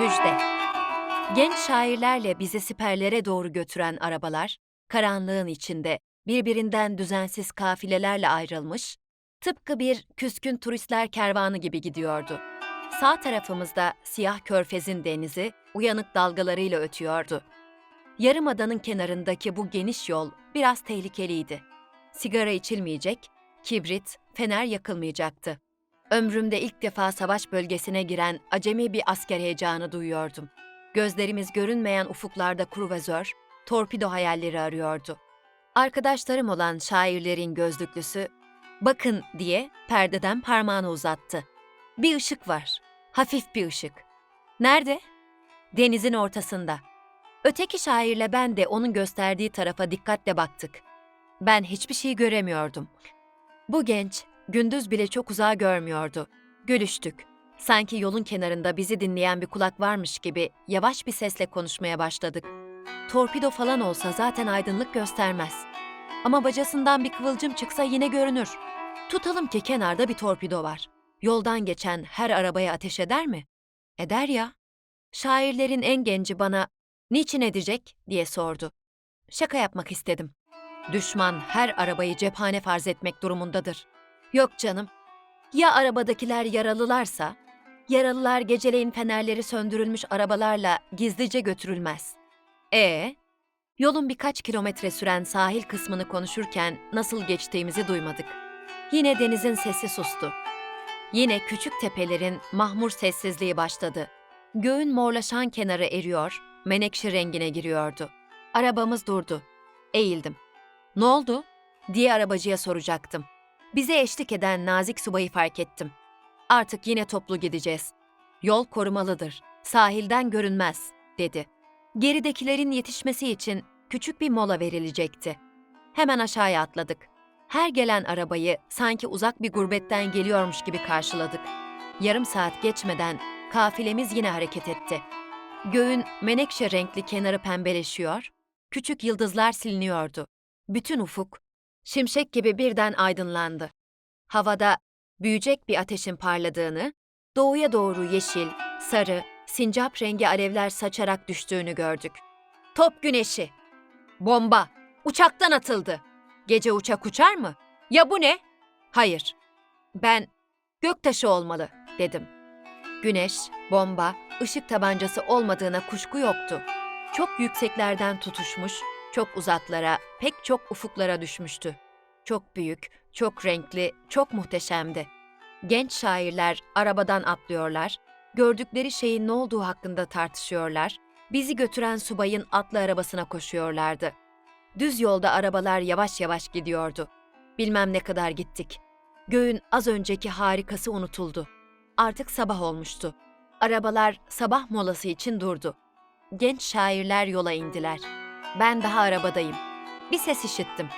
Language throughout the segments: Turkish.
Müjde. Genç şairlerle bizi siperlere doğru götüren arabalar, karanlığın içinde birbirinden düzensiz kafilelerle ayrılmış, tıpkı bir küskün turistler kervanı gibi gidiyordu. Sağ tarafımızda siyah körfezin denizi uyanık dalgalarıyla ötüyordu. Yarımadanın kenarındaki bu geniş yol biraz tehlikeliydi. Sigara içilmeyecek, kibrit, fener yakılmayacaktı. Ömrümde ilk defa savaş bölgesine giren acemi bir asker heyecanı duyuyordum. Gözlerimiz görünmeyen ufuklarda kruvazör, torpido hayalleri arıyordu. Arkadaşlarım olan şairlerin gözlüklüsü, bakın diye perdeden parmağını uzattı. Bir ışık var, hafif bir ışık. Nerede? Denizin ortasında. Öteki şairle ben de onun gösterdiği tarafa dikkatle baktık. Ben hiçbir şey göremiyordum. Bu genç gündüz bile çok uzağa görmüyordu. Gülüştük. Sanki yolun kenarında bizi dinleyen bir kulak varmış gibi yavaş bir sesle konuşmaya başladık. Torpido falan olsa zaten aydınlık göstermez. Ama bacasından bir kıvılcım çıksa yine görünür. Tutalım ki kenarda bir torpido var. Yoldan geçen her arabaya ateş eder mi? Eder ya. Şairlerin en genci bana niçin edecek diye sordu. Şaka yapmak istedim. Düşman her arabayı cephane farz etmek durumundadır. Yok canım. Ya arabadakiler yaralılarsa? Yaralılar geceleyin fenerleri söndürülmüş arabalarla gizlice götürülmez. E Yolun birkaç kilometre süren sahil kısmını konuşurken nasıl geçtiğimizi duymadık. Yine denizin sesi sustu. Yine küçük tepelerin mahmur sessizliği başladı. Göğün morlaşan kenarı eriyor, menekşe rengine giriyordu. Arabamız durdu. Eğildim. Ne oldu? diye arabacıya soracaktım. Bize eşlik eden nazik subayı fark ettim. Artık yine toplu gideceğiz. Yol korumalıdır. Sahilden görünmez, dedi. Geridekilerin yetişmesi için küçük bir mola verilecekti. Hemen aşağıya atladık. Her gelen arabayı sanki uzak bir gurbetten geliyormuş gibi karşıladık. Yarım saat geçmeden kafilemiz yine hareket etti. Göğün menekşe renkli kenarı pembeleşiyor, küçük yıldızlar siliniyordu. Bütün ufuk, şimşek gibi birden aydınlandı. Havada büyüyecek bir ateşin parladığını, doğuya doğru yeşil, sarı, sincap rengi alevler saçarak düştüğünü gördük. Top güneşi. Bomba. Uçaktan atıldı. Gece uçak uçar mı? Ya bu ne? Hayır. Ben göktaşı olmalı dedim. Güneş, bomba, ışık tabancası olmadığına kuşku yoktu. Çok yükseklerden tutuşmuş, çok uzaklara, pek çok ufuklara düşmüştü. Çok büyük, çok renkli, çok muhteşemdi. Genç şairler arabadan atlıyorlar, gördükleri şeyin ne olduğu hakkında tartışıyorlar, bizi götüren subayın atlı arabasına koşuyorlardı. Düz yolda arabalar yavaş yavaş gidiyordu. Bilmem ne kadar gittik. Göğün az önceki harikası unutuldu. Artık sabah olmuştu. Arabalar sabah molası için durdu. Genç şairler yola indiler. Ben daha arabadayım. Bir ses işittim.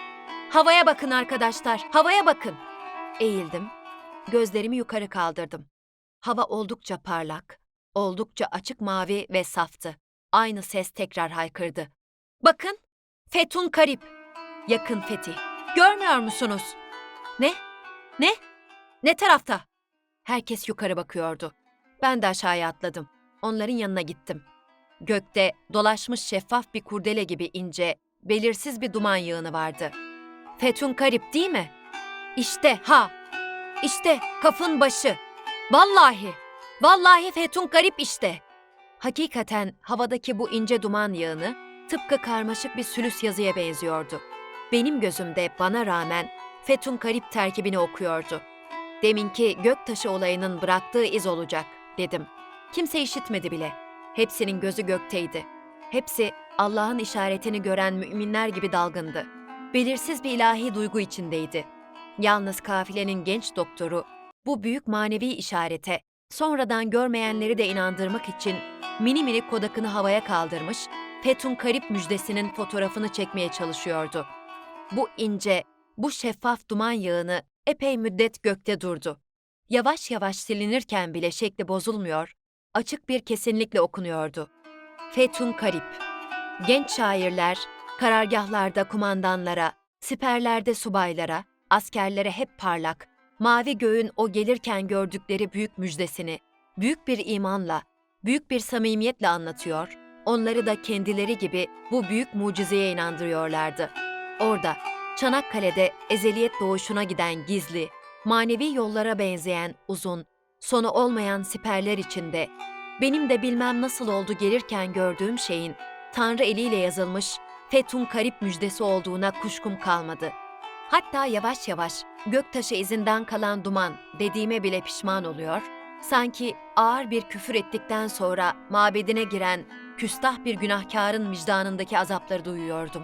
Havaya bakın arkadaşlar, havaya bakın. Eğildim. Gözlerimi yukarı kaldırdım. Hava oldukça parlak, oldukça açık mavi ve saftı. Aynı ses tekrar haykırdı. Bakın, Fetun Karip. Yakın Fetih. Görmüyor musunuz? Ne? Ne? Ne tarafta? Herkes yukarı bakıyordu. Ben de aşağıya atladım. Onların yanına gittim. Gökte dolaşmış şeffaf bir kurdele gibi ince, belirsiz bir duman yığını vardı. Fetun Karip değil mi? İşte ha! İşte kafın başı. Vallahi! Vallahi Fetun Garip işte. Hakikaten havadaki bu ince duman yağını tıpkı karmaşık bir sülüs yazıya benziyordu. Benim gözümde bana rağmen Fetun Garip terkibini okuyordu. Deminki göktaşı olayının bıraktığı iz olacak dedim. Kimse işitmedi bile. Hepsinin gözü gökteydi. Hepsi Allah'ın işaretini gören müminler gibi dalgındı. Belirsiz bir ilahi duygu içindeydi. Yalnız kafilenin genç doktoru bu büyük manevi işarete sonradan görmeyenleri de inandırmak için mini mini kodakını havaya kaldırmış, Fetun Karip müjdesinin fotoğrafını çekmeye çalışıyordu. Bu ince, bu şeffaf duman yağını epey müddet gökte durdu. Yavaş yavaş silinirken bile şekli bozulmuyor, açık bir kesinlikle okunuyordu. Fetun Karip Genç şairler, karargahlarda kumandanlara, siperlerde subaylara, askerlere hep parlak, mavi göğün o gelirken gördükleri büyük müjdesini, büyük bir imanla, büyük bir samimiyetle anlatıyor, onları da kendileri gibi bu büyük mucizeye inandırıyorlardı. Orada, Çanakkale'de ezeliyet doğuşuna giden gizli, manevi yollara benzeyen uzun, sonu olmayan siperler içinde, benim de bilmem nasıl oldu gelirken gördüğüm şeyin Tanrı eliyle yazılmış Fethun Karip müjdesi olduğuna kuşkum kalmadı. Hatta yavaş yavaş göktaşı izinden kalan duman dediğime bile pişman oluyor, sanki ağır bir küfür ettikten sonra mabedine giren küstah bir günahkarın vicdanındaki azapları duyuyordum.